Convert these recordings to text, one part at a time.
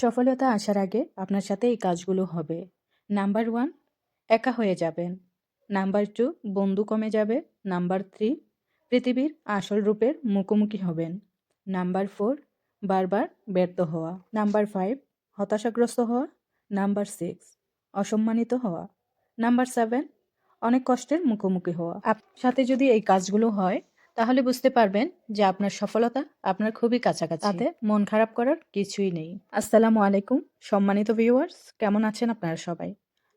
সফলতা আসার আগে আপনার সাথে এই কাজগুলো হবে। নাম্বার ওয়ান, একা হয়ে যাবেন। নাম্বার টু, বন্ধু কমে যাবে। নাম্বার থ্রি, পৃথিবীর আসল রূপের মুখোমুখি হবেন। নাম্বার ফোর, বারবার ব্যর্থ হওয়া। নাম্বার ফাইভ, হতাশাগ্রস্ত হওয়া। নাম্বার সিক্স, অসম্মানিত হওয়া। নাম্বার সেভেন, অনেক কষ্টের মুখোমুখি হওয়া। সাথে যদি এই কাজগুলো হয় তাহলে বুঝতে পারবেন যে আপনার সফলতা আপনার খুবই কাছাকাছি। তাতে মন খারাপ করার কিছুই নেই। আসসালামু আলাইকুম সম্মানিত ভিউয়ার্স কেমন আছেন আপনারা সবাই?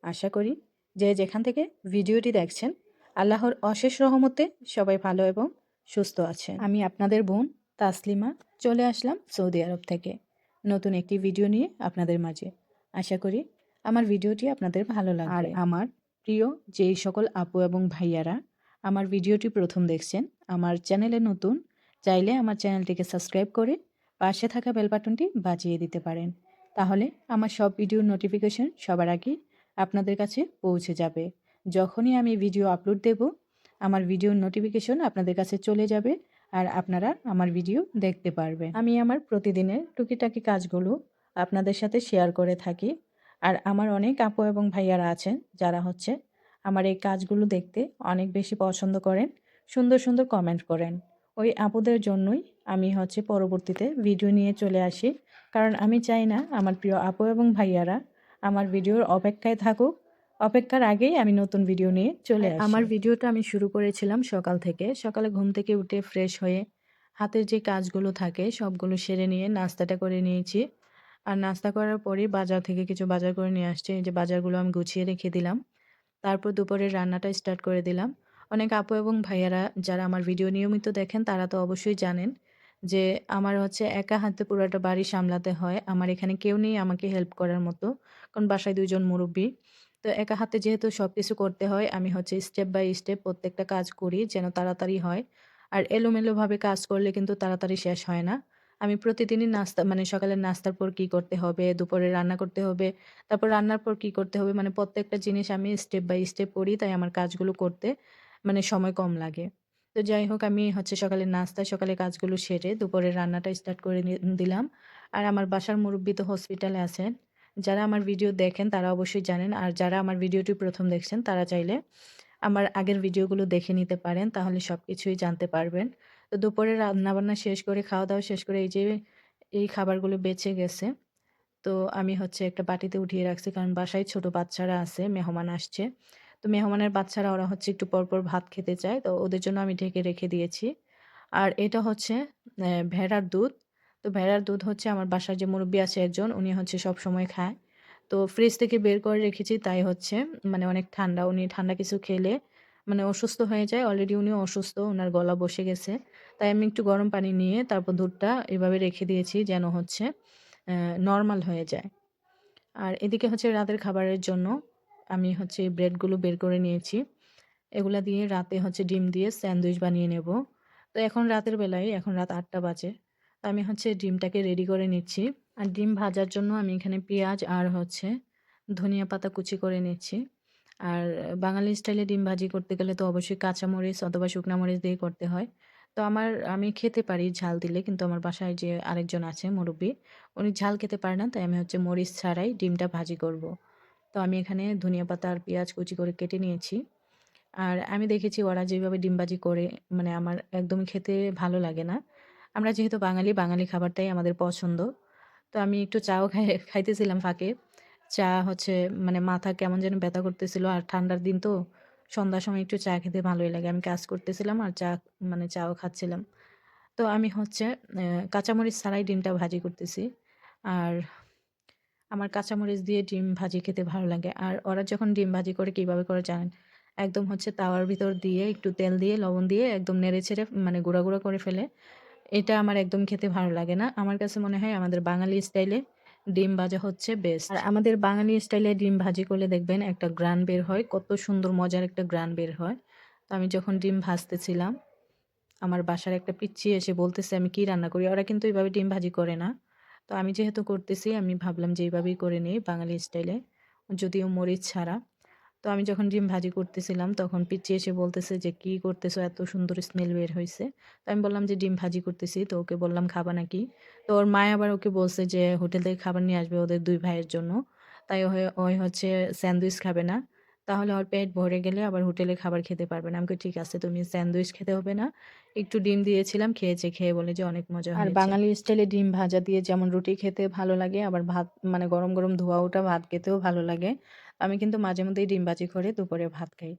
আশা করি যে যেখান থেকে ভিডিওটি দেখছেন আল্লাহর অশেষ রহমতে সবাই ভালো এবং সুস্থ আছেন। আমি আপনাদের বোন তাসলিমা চলে আসলাম সৌদি আরব থেকে। নতুন একটি ভিডিও নিয়ে আপনাদের মাঝে। আশা করি আমার ভিডিওটি আপনাদের ভালো লাগবে। আর আমার প্রিয় যেই সকল আপু এবং ভাইয়ারা আমার ভিডিওটি প্রথম দেখছেন, আমার চ্যানেলে নতুন, চাইলে আমার চ্যানেলটিকে সাবস্ক্রাইব করে পাশে থাকা বেল বাটনটি বাজিয়ে দিতে পারেন। তাহলে আমার সব ভিডিওর নোটিফিকেশন সবার আগে আপনাদের কাছে পৌঁছে যাবে। যখনই আমি ভিডিও আপলোড দেব, আমার ভিডিওর নোটিফিকেশন আপনাদের কাছে চলে যাবে আর আপনারা আমার ভিডিও দেখতে পারবেন। আমি আমার প্রতিদিনের টুকিটাকি কাজগুলো আপনাদের সাথে শেয়ার করে থাকি। আর আমার অনেক আপু এবং ভাইয়ারা আছেন, যারা হচ্ছে আমার এই কাজগুলো দেখতে অনেক বেশি পছন্দ করেন। সুন্দর সুন্দর কমেন্ট করেন। ওই আপুদের জন্যই আমি হচ্ছে পরবর্তীতে ভিডিও নিয়ে চলে আসি। কারণ আমি চাই না আমার প্রিয় আপু এবং ভাইয়ারা আমার ভিডিওর অপেক্ষায় থাকুক। অপেক্ষার আগেই আমি নতুন ভিডিও নিয়ে চলে আসি। আমার ভিডিওটা আমি শুরু করেছিলাম সকাল থেকে। সকালে ঘুম থেকে উঠে ফ্রেশ হয়ে হাতের যে কাজগুলো থাকে সবগুলো সেরে নিয়ে নাস্তাটা করে নিয়েছি। আর নাস্তা করার পরেই বাজার থেকে কিছু বাজার করে নিয়ে আসছে। এই যে বাজারগুলো আমি গুছিয়ে রেখে দিলাম। তারপর দুপুরের রান্নাটা স্টার্ট করে দিলাম। অনেক আপু এবং ভাইয়ারা যারা আমার ভিডিও নিয়মিত দেখেন, তারা তো অবশ্যই জানেন যে আমার হচ্ছে একা হাতে পুরোটা বাড়ি সামলাতে হয়। আমার এখানে কেউ নেই আমাকে হেল্প করার মতো, কারণ বাসায় দুজন মুরব্বী। তো একা হাতে যেহেতু সব কিছু করতে হয়, আমি হচ্ছে স্টেপ বাই স্টেপ প্রত্যেকটা কাজ করি যেন তাড়াতাড়ি হয়। আর এলোমেলোভাবে কাজ করলে কিন্তু তাড়াতাড়ি শেষ হয় না। আমি প্রতিদিনই নাস্তা মানে সকালের নাস্তার পর কি করতে হবে, দুপুরে রান্না করতে হবে, তারপর রান্নার পর কি করতে হবে মানে প্রত্যেকটা জিনিস আমি স্টেপ বাই স্টেপ করি, তাই আমার কাজগুলো করতে মানে সময় কম লাগে। তো যাই হোক, আমি হচ্ছে সকালে নাস্তা সকালে কাজগুলো সেরে দুপুরে রান্নাটা স্টার্ট করে দিলাম। আর আমার বাসার মুরব্বী তো হসপিটালে আছেন, যারা আমার ভিডিও দেখেন তারা অবশ্যই জানেন, আর যারা আমার ভিডিওটি প্রথম দেখছেন তারা চাইলে আমার আগের ভিডিওগুলো দেখে নিতে পারেন, তাহলে সব কিছুই জানতে পারবেন। তো দুপুরে রান্নাবান্না শেষ করে খাওয়া দাওয়া শেষ করে এই যে, এই খাবারগুলো বেঁচে গেছে। তো আমি হচ্ছে একটা বাটিতে উঠিয়ে রাখছি, কারণ বাসায় ছোট বাচ্চারা আছে, মেহমান আসছে। তো মেহমানের বাচ্চারা, ওরা হচ্ছে একটু পরপর ভাত খেতে চায়, তো ওদের জন্য আমি ঢেকে রেখে দিয়েছি। আর এটা হচ্ছে ভেড়ার দুধ। তো ভেড়ার দুধ হচ্ছে আমার বাসার যে মুরব্বী আছে একজন, উনি হচ্ছে সব সময় খায়। তো ফ্রিজ থেকে বের করে রেখেছি, তাই হচ্ছে মানে অনেক ঠান্ডা, উনি ঠান্ডা কিছু খেলে মানে অসুস্থ হয়ে যায় অলরেডি উনিও অসুস্থ ওনার গলা বসে গেছে। তাই আমি একটু গরম পানি নিয়ে তারপর দুধটা এভাবে রেখে দিয়েছি যেন হচ্ছে নর্মাল হয়ে যায়। আর এদিকে হচ্ছে রাতের খাবারের জন্য আমি হচ্ছে ব্রেডগুলো বের করে নিয়েছি। এগুলা দিয়ে রাতে হচ্ছে ডিম দিয়ে স্যান্ডউইচ বানিয়ে নেব। তো এখন রাতের বেলায়, এখন রাত আটটা বাজে। তো আমি হচ্ছে ডিমটাকে রেডি করে নিচ্ছি। আর ডিম ভাজার জন্য আমি এখানে পেঁয়াজ আর হচ্ছে ধনিয়া পাতা কুচি করে নিচ্ছি। আর বাঙালি স্টাইলে ডিম ভাজি করতে গেলে তো অবশ্যই কাঁচামরিচ অথবা শুকনা মরিচ দিয়ে করতে হয়। তো আমার, আমি খেতে পারি ঝাল দিলে, কিন্তু আমার বাসায় যে আরেকজন আছে মুরব্বী, উনি ঝাল খেতে পারে না, তাই আমি হচ্ছে মরিচ ছাড়াই ডিমটা ভাজি করব। তো আমি এখানে ধনিয়া পাতা আর পেঁয়াজ কুচি করে কেটে নিয়েছি। আর আমি দেখেছি ওরা যেভাবে ডিম ভাজি করে মানে আমার একদমই খেতে ভালো লাগে না। আমরা যেহেতু বাঙালি বাঙালি খাবারটাই আমাদের পছন্দ। তো আমি একটু চাও খাই, খাইতেছিলাম ফাঁকে। চা হচ্ছে মানে মাথা কেমন যেন ব্যথা করতেছিল আর ঠান্ডার দিন তো সন্ধ্যার সময় একটু চা খেতে ভালোই লাগে। আমি কাজ করতেছিলাম আর চা মানে চাও খাচ্ছিলাম। তো আমি হচ্ছে কাঁচামরিচ ছাড়াই ডিমটা ভাজি করতেছি। আর আমার কাঁচামরিচ দিয়ে ডিম ভাজি খেতে ভালো লাগে। আর ওরা যখন ডিম ভাজি করে কীভাবে করে জানেন? একদম হচ্ছে তাওয়ার ভিতর দিয়ে একটু তেল দিয়ে, লবণ দিয়ে একদম নেড়ে ছেড়ে মানে গুঁড়া গুঁড়া করে ফেলে। এটা আমার একদম খেতে ভালো লাগে না। আমার কাছে মনে হয় আমাদের বাঙালি স্টাইলে ডিম ভাজা হচ্ছে বেস্ট আর আমাদের বাঙালি স্টাইলে ডিম ভাজি করলে দেখবেন একটা গ্রান বের হয়, কত সুন্দর মজার একটা গ্রান বের হয়। তো আমি যখন ডিম ভাজতেছিলাম, আমার বাসার একটা পিচ্ছি এসে বলতেছে, আমি কি রান্না করি? ওরা কিন্তু এইভাবে ডিম ভাজি করে না। তো আমি যেহেতু করতেছি, আমি ভাবলাম যে এইভাবেই করে নিই বাঙালি স্টাইলে যদিও মরিচ ছাড়া। তো আমি যখন ডিম ভাজি করতেছিলাম তখন পিচ্চি এসে বলতেছে যে কি করতেছো? এত সুন্দর স্মেল বের হয়েছে তো আমি বললাম যে ডিম ভাজি করতেছি। তো ওকে বললাম খাবা নাকি? তো ওর মা আবার ওকে বলছে যে হোটেল থেকে খাবার নিয়ে আসবে ওদের দুই ভাইয়ের জন্য। তাই ওই- ওই হচ্ছে স্যান্ডউইচ খাবে না। তাহলে ওর পেট ভরে গেলে আবার হোটেলে খাবার খেতে পারবে না। আমাকে ঠিক আছে তুমি স্যান্ডউইচ খেতে হবে না। একটু ডিম দিয়েছিলাম খেয়েছে খেয়ে বলে যে অনেক মজা আর বাঙালি স্টাইলে ডিম ভাজা দিয়ে যেমন রুটি খেতে ভালো লাগে আবার ভাত মানে গরম গরম ধোয়া ওটা ভাত খেতেও ভালো লাগে। আমি কিন্তু মাঝে মধ্যেই ডিম ভাজি করে দুপুরে ভাত খাই।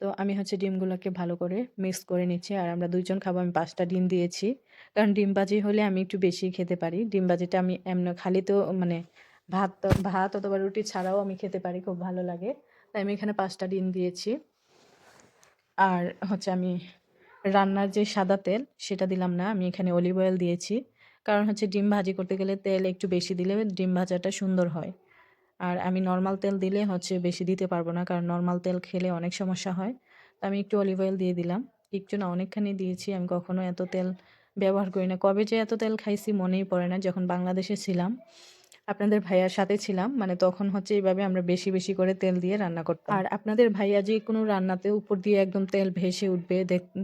তো আমি হচ্ছে ডিমগুলোকে ভালো করে মিক্স করে নিচ্ছি আর আমরা দুইজন খাব, আমি পাঁচটা ডিম দিয়েছি। কারণ ডিম ভাজি হলে আমি একটু বেশি খেতে পারি। ডিম ভাজিটা আমি এমন খালি তো মানে ভাত ভাত অথবা রুটি ছাড়াও আমি খেতে পারি, খুব ভালো লাগে। তাই আমি এখানে পাঁচটা ডিম দিয়েছি। আর হচ্ছে আমি রান্নার যে সাদা তেল সেটা দিলাম না, আমি এখানে অলিভ অয়েল দিয়েছি। কারণ হচ্ছে ডিম ভাজি করতে গেলে তেল একটু বেশি দিলে ডিম ভাজাটা সুন্দর হয়। আর আমি নর্মাল তেল দিলে হচ্ছে বেশি দিতে পারব না, কারণ নর্মাল তেল খেলে অনেক সমস্যা হয়। তো আমি একটু অলিভ অয়েল দিয়ে দিলাম। একটু না, অনেকখানি দিয়েছি। আমি কখনো এত তেল ব্যবহার করি না। কবে যে এত তেল খাইছি মনেই পড়ে না, যখন বাংলাদেশে ছিলাম। আপনাদের ভাইয়ার সাথে ছিলাম মানে তখন হচ্ছে এইভাবে আমরা বেশি বেশি করে তেল দিয়ে রান্না করতাম। আর আপনাদের ভাইয়া যে কোনো রান্নাতে উপর দিয়ে একদম তেল ভেসে উঠবে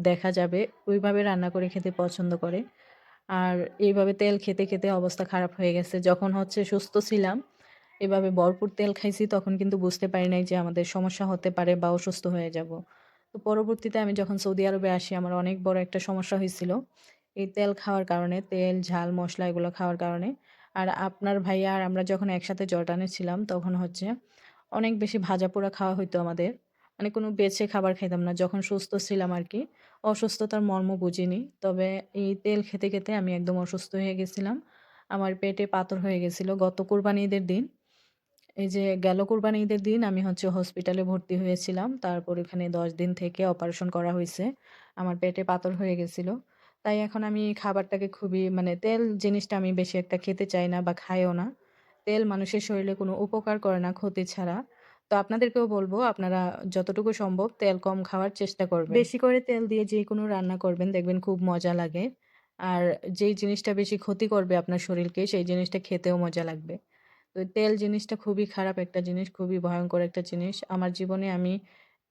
দেখা যাবে, ওইভাবে রান্না করে খেতে পছন্দ করে। আর এইভাবে তেল খেতে খেতে অবস্থা খারাপ হয়ে গেছে। যখন হচ্ছে সুস্থ ছিলাম এভাবে ভরপুর তেল খাইছি, তখন কিন্তু বুঝতে পারি নাই যে আমাদের সমস্যা হতে পারে বা অসুস্থ হয়ে যাব। তো পরবর্তীতে আমি যখন সৌদি আরবে আসি, আমার অনেক বড় একটা সমস্যা হয়েছিল এই তেল খাওয়ার কারণে, তেল, ঝাল, মশলা এগুলো খাওয়ার কারণে। আর আপনার ভাইয়া আর আমরা যখন একসাথে জর্ডানে ছিলাম, তখন হচ্ছে অনেক বেশি ভাজা পোড়া খাওয়া হইতো আমাদের। মানে কোনো বেছে খাবার খাইতাম না, যখন সুস্থ ছিলাম আর কি। অসুস্থতার মর্ম বুঝিনি, তবে এই তেল খেতে খেতে আমি একদম অসুস্থ হয়ে গেছিলাম। আমার পেটে পাথর হয়ে গেছিল গত কোরবানি ঈদের দিন। এই যে গেল কোরবানি ঈদের দিন আমি হচ্ছে হসপিটালে ভর্তি হয়েছিলাম। তারপর এখানে দশ দিন থেকে অপারেশন করা হয়েছে। আমার পেটে পাথর হয়ে গেছিল। তাই এখন আমি খাবারটাকে খুবই মানে তেল জিনিসটা আমি বেশি একটা খেতে চাই না বা খাইও না। তেল মানুষের শরীরে কোনো উপকার করে না ক্ষতি ছাড়া। তো আপনাদেরকেও বলব, আপনারা যতটুকু সম্ভব তেল কম খাওয়ার চেষ্টা করবেন। বেশি করে তেল দিয়ে যে কোনো রান্না করবেন, দেখবেন খুব মজা লাগে। আর যেই জিনিসটা বেশি ক্ষতি করবে আপনার শরীরকে, সেই জিনিসটা খেতেও মজা লাগবে। তো তেল জিনিসটা খুবই খারাপ একটা জিনিস, খুবই ভয়ঙ্কর একটা জিনিস। আমার জীবনে আমি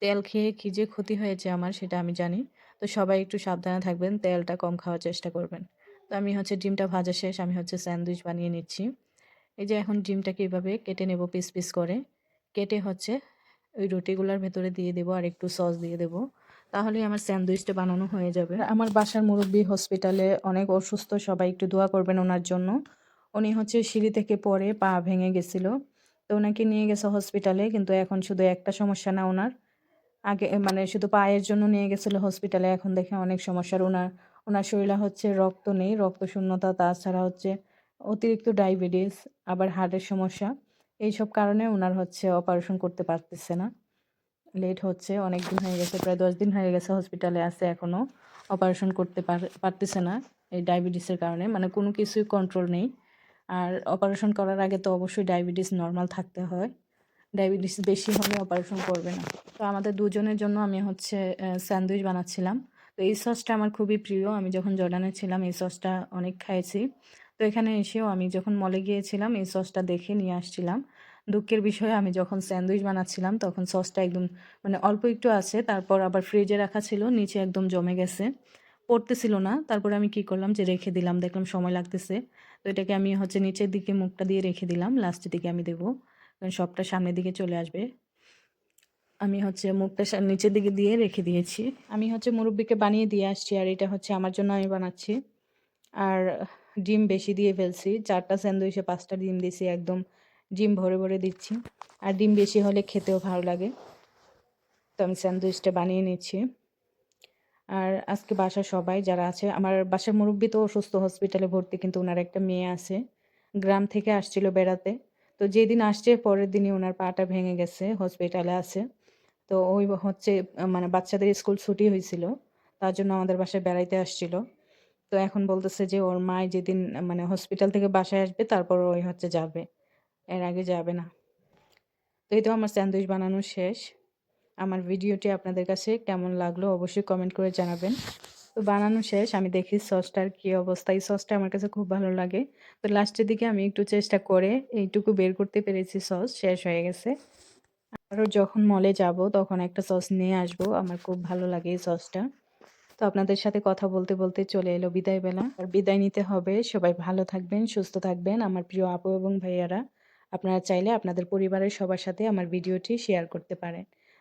তেল খেয়ে কী যে ক্ষতি হয়েছে আমার সেটা আমি জানি। তো সবাই একটু সাবধানে থাকবেন, তেলটা কম খাওয়ার চেষ্টা করবেন। তো আমি হচ্ছে ডিমটা ভাজা শেষ, আমি হচ্ছে স্যান্ডউইচ বানিয়ে নিচ্ছি। এই যে এখন ডিমটাকে এভাবে কেটে নেব পিস পিস করে। কেটে হচ্ছে ওই রুটিগুলোর ভেতরে দিয়ে দেবো আর একটু সস দিয়ে দেবো। তাহলেই আমার স্যান্ডউইচটা বানানো হয়ে যাবে। আমার বাসার মুরব্বী হসপিটালে অনেক অসুস্থ, সবাই একটু দোয়া করবেন ওনার জন্য। উনি হচ্ছে সিঁড়ি থেকে পড়ে, পা ভেঙে গেছিল। তো ওনাকে নিয়ে গেছে হসপিটালে কিন্তু এখন শুধু একটা সমস্যা না ওনার আগে মানে শুধু পায়ের জন্য নিয়ে গেছিল হসপিটালে এখন দেখে অনেক সমস্যার। ওনার ওনার শরীরে হচ্ছে রক্ত নেই রক্ত শূন্যতা তাছাড়া হচ্ছে অতিরিক্ত ডায়াবেটিস আবার হার্টের সমস্যা। এইসব কারণে ওনার হচ্ছে অপারেশন করতে পারতেছে না। লেট হচ্ছে অনেক দিন হয়ে গেছে, প্রায় দশ দিন হয়ে গেছে হসপিটালে আছে এখনও অপারেশন করতে পারতেছে না এই ডায়াবেটিসের কারণে মানে কোনো কিছুই কন্ট্রোল নেই। আর অপারেশন করার আগে তো অবশ্যই ডায়াবেটিস নর্মাল থাকতে হয়। ডায়াবেটিস বেশি হলে অপারেশন করবে না। তো আমাদের দুজনের জন্য আমি হচ্ছে স্যান্ডউইচ বানাচ্ছিলাম। তো এই সসটা আমার খুবই প্রিয়। আমি যখন জর্ডানে ছিলাম, এই সসটা অনেক খাইছি। তো এখানে এসেও আমি যখন মলে গিয়েছিলাম, এই সসটা দেখে নিয়ে আসছিলাম। দুঃখের বিষয়ে, আমি যখন স্যান্ডউইচ বানাচ্ছিলাম, তখন সসটা একদম মানে অল্প একটু আছে। তারপর আবার ফ্রিজে রাখা ছিল, নিচে একদম জমে গেছে। পড়তেছিল না। তারপরে আমি কি করলাম যে রেখে দিলাম। দেখলাম সময় লাগতেছে। তো এটাকে আমি হচ্ছে নিচের দিকে মুখটা দিয়ে রেখে দিলাম লাস্টের দিকে আমি দেবো। কারণ সবটা সামনের দিকে চলে আসবে। আমি হচ্ছে মুখটা নিচের দিকে দিয়ে রেখে দিয়েছি। আমি হচ্ছে মুরব্বিকে বানিয়ে দিয়ে আসছি আর এটা হচ্ছে আমার জন্য আমি বানাচ্ছি। আর ডিম বেশি দিয়ে ফেলছি, চারটা স্যান্ডউইচে পাঁচটা ডিম দিয়েছি, একদম ডিম ভরে ভরে দিচ্ছি। আর ডিম বেশি হলে খেতেও ভালো লাগে। তো আমি স্যান্ডউইচটা বানিয়ে নিচ্ছি। আর আজকে বাসার সবাই যারা আছে, আমার বাসার মুরব্বী তো অসুস্থ হসপিটালে ভর্তি, কিন্তু ওনার একটা মেয়ে আছে। গ্রাম থেকে আসছিল বেড়াতে। তো যেদিন আসছে, পরের দিনই ওনার পাটা ভেঙে গেছে হসপিটালে আছে। তো ওই হচ্ছে মানে বাচ্চাদের স্কুল ছুটি হয়েছিল, তার জন্য আমাদের বাসায় বেড়াইতে আসছিল। তো এখন বলতেছে যে, ওর মায় যেদিন মানে হসপিটাল থেকে বাসায় আসবে, তারপর ওই হচ্ছে যাবে। এর আগে যাবে না। তো এই তো আমার স্যান্ডউইচ বানানো শেষ। আমার ভিডিওটি আপনাদের কাছে কেমন লাগল অবশ্যই কমেন্ট করে জানাবেন। তো বানানো শেষ, আমি দেখি সসটার কী অবস্থা। এই সসটা আমার কাছে খুব ভালো লাগে। তো লাস্টের দিকে আমি একটু চেষ্টা করে এইটুকু বের করতে পেরেছি সস, শেষ হয়ে গেছে। আরও যখন মলে যাব তখন একটা সস নিয়ে আসব। আমার খুব ভালো লাগে এই সসটা। তো আপনাদের সাথে কথা বলতে বলতে চলে এলো বিদায় বেলা। আর বিদায় নিতে হবে। সবাই ভালো থাকবেন, সুস্থ থাকবেন। আমার প্রিয় আপু এবং ভাইয়ারা, আপনারা চাইলে আপনাদের পরিবারের সবার সাথে আমার ভিডিওটি শেয়ার করতে পারেন।